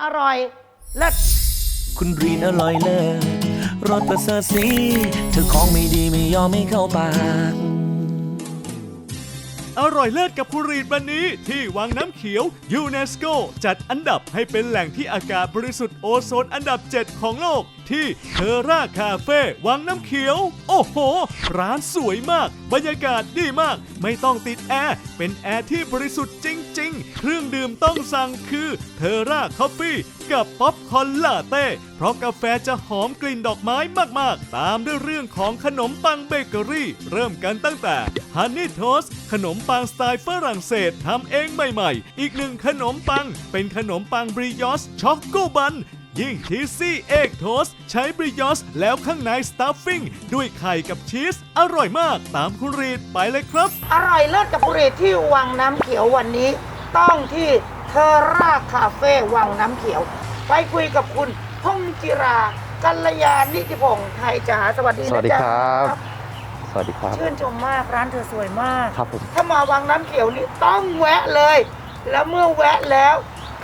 อร่อยเลิศคุณรีนอร่อยเลิศรสประเสริฐสีเธอของไม่ดีไม่ยอมไม่เข้าปาก อร่อยเลิศกับผู้รีดวันนี้ที่วังน้ำเขียวยูเนสโก จัดอันดับให้เป็นแหล่งที่อากาศบริสุทธิ์โอโซนอันดับ 7 ของโลกที่เทอร่าคาเฟ่วังน้ำเขียว โอ้โห ร้านสวยมาก บรรยากาศดีมาก ไม่ต้องติดแอร์ เป็นแอร์ที่บริสุทธิ์จริง ๆ เครื่องดื่มต้องสั่งคือเทอร่าคอฟฟี่กับป๊อปคอนลาเต้ เพราะกาแฟจะหอมกลิ่นดอกไม้มาก ๆ ตามด้วยเรื่องของขนมปังเบเกอรี่ เริ่มกันตั้งแต่ฮันนี่โทสขนมปังสไตล์ฝรั่งเศสทำเองใหม่ ๆ อีกหนึ่งขนมปังเป็นขนมปังบริยอสช็อกโกบัน ยิ่งชีสซี่เอกโทสใช้บริยอสแล้วข้างในสตัฟฟิ้งด้วยไข่กับชีส อร่อยมากตามคุณรีดไปเลยครับ อร่อยเลิศกับบุรีที่วังน้ำเขียววันนี้ ต้องที่เทอร่าคาเฟ่วังน้ำเขียว ไปคุยกับคุณพงจิรา กัลยาณิติพงศ์ไทยจ๋าสวัสดีสวันะสดีจ๊ะครับ สวัสดีครับ ชื่นชมมากร้านเธอสวยมาก ครับผม ถ้ามาวังน้ำเขียวนี่ต้องแวะเลย แล้วเมื่อแวะแล้ว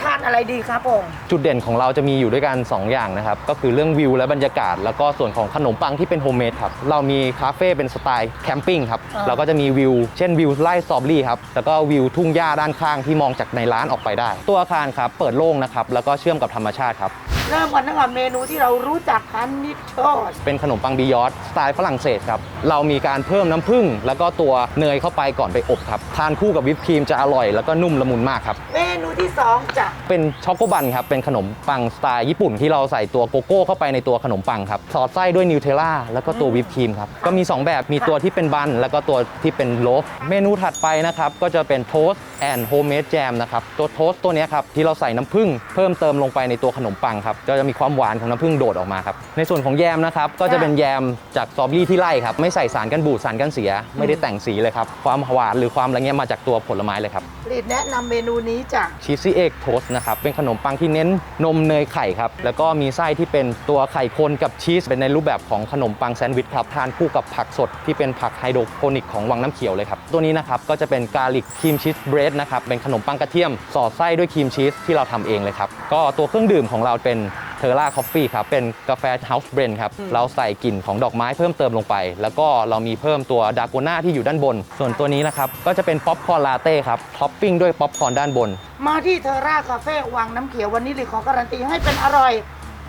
ทานอะไรดีครับผม จุดเด่นของเราจะมีอยู่ด้วยกัน 2 อย่างนะครับ ก็คือเรื่องวิวและบรรยากาศ แล้วก็ส่วนของขนมปังที่เป็นโฮมเมดครับ เรามีคาเฟ่เป็นสไตล์แคมปิ้งครับ อ่า เราก็จะมีวิว เช่นวิวไล่สตรอเบอรี่ครับ แล้วก็วิวทุ่งหญ้าด้านข้างที่มองจากในร้านออกไปได้ ตัวอาคารครับเปิดโล่งนะครับ แล้วก็เชื่อมกับธรรมชาติครับ เริ่มกันตั้งแต่เมนูที่เรารู้จักทันนิดโทษเป็นขนมปังบียอดสไตล์ฝรั่งเศสครับ เรามีการเพิ่มน้ำผึ้งแล้วก็ตัวเนยเข้าไปก่อนไปอบครับ ทานคู่กับวิปครีมจะอร่อยแล้วก็นุ่มละมุนมากครับ เมนูที่สองจ้ะเป็นช็อกโกบันครับ เป็นขนมปังสไตล์ญี่ปุ่นที่เราใส่ตัวโกโก้เข้าไปในตัวขนมปังครับ สอดไส้ด้วยนิวเทลล่าแล้วก็ตัววิปครีมครับ ก็มี 2 แบบ มีตัวที่เป็นบัน แล้วก็ตัวที่เป็นโลฟ เมนูถัดไปนะครับก็จะเป็นโทสต์แอนด์โฮมเมดแจมนะครับตัวโทสต์ตัวเนี้ยครับที่เราใส่น้ำผึ้งเพิ่มเติมลงไปในตัวขนมปังครับก็จะมีความหวานของน้ำผึ้งโดดออกมาครับในส่วนของแยมนะครับก็จะเป็นแยมจากสตรอเบอรี่ที่ไล่ครับไม่ใส่สารกันบูดสารกันเสีย ไม่ได้แต่งสีเลยครับความหวานหรือความอะไรเงี้ยมาจากตัวผลไม้เลยครับผลิตแนะนำเมนูนี้จ้ะชีสซี่เอ็กโทสนะครับเป็นขนมปังที่เน้นนมเนยไข่ครับแล้วก็มีไส้ที่เป็นตัวไข่คนกับชีสเป็นในรูปแบบของขนมปังแซนด์วิชครับทานคู่กับผักสดที่เป็นผักไฮโดรโปนิกของวังน้ำเขียวเลยครับตัวนี้นะครับก็จะเป็นกาลิกครีมชีสเบรดนะครับเป็นขนมปังกระเทียม สอดไส้ด้วยครีมชีสที่เราทำเองเลยครับก็ตัวเครื่องดื่มของเราเป็นเทอร่าคอฟฟี่ครับเป็นกาแฟเฮาส์เบรนครับเราใส่กลิ่นของดอกไม้เพิ่มเติมลงไป แล้วก็เรามีเพิ่มตัวดาโกน่าที่อยู่ด้านบน ส่วนตัวนี้นะครับก็จะเป็นป๊อปคอร์นลาเต้ครับท็อปปิ้งด้วยป๊อปคอร์นด้านบน มาที่เทอร่าคาเฟ่วังน้ำเขียววันนี้เลยขอการันตีให้เป็นอร่อย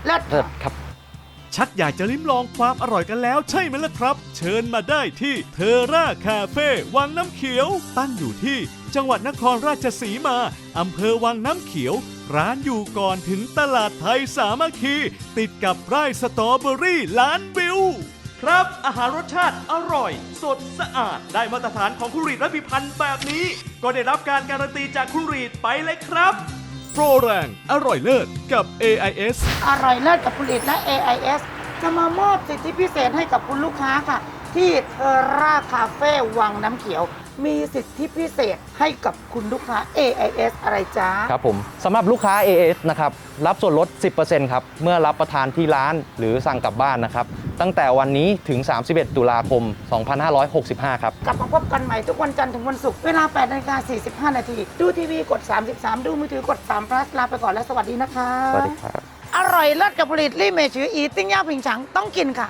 เลิศเลิศครับ ชักอยากจะลิ้มลองความอร่อยกันแล้วใช่ไหมล่ะครับ เชิญมาได้ที่เทอร่าคาเฟ่วังน้ำเขียว ตั้งอยู่ที่จังหวัดนครราชสีมา อำเภอวังน้ำเขียว ร้านอยู่ก่อนถึงตลาดไทยสามัคคี ติดกับไร่สตรอเบอรี่ล้านวิว ครับ อาหารรสชาติอร่อย สดสะอาด ได้มาตรฐานของคุณรีดและพิพันธ์แบบนี้ ก็ได้รับการการันตีจากคุณรีดไปเลยครับ รแรง อร่อยเลิศกับ AIS อร่อยเลิศกับผลิตและ AIS จะมามอบสิทธิพิเศษให้กับคุณลูกค้าค่ะ ที่เทอร่าคาเฟ่วังน้ำเขียว มีสิทธิพิเศษให้กับคุณลูกค้า AIS อะไรจ้า ครับผมสำหรับลูกค้า AS นะครับ รับส่วนลด 10%ครับ เมื่อรับประทานที่ร้านหรือสั่งกลับบ้านนะครับ ตั้งแต่วันนี้ถึง 31 ตุลาคม 2565 ครับ กลับมาพบกันใหม่ทุกวันจันทร์ถึงวันศุกร์เวลา8นาฬิกา45 นาที ดูทีวีกด 33 ดูมือถือกด3 plus ลาไปก่อนและสวัสดีนะคะ สวัสดีครับ อร่อยเลิศกับผลิตลี่เมชืออีติ้งย่าผิงฉังต้องกินค่ะ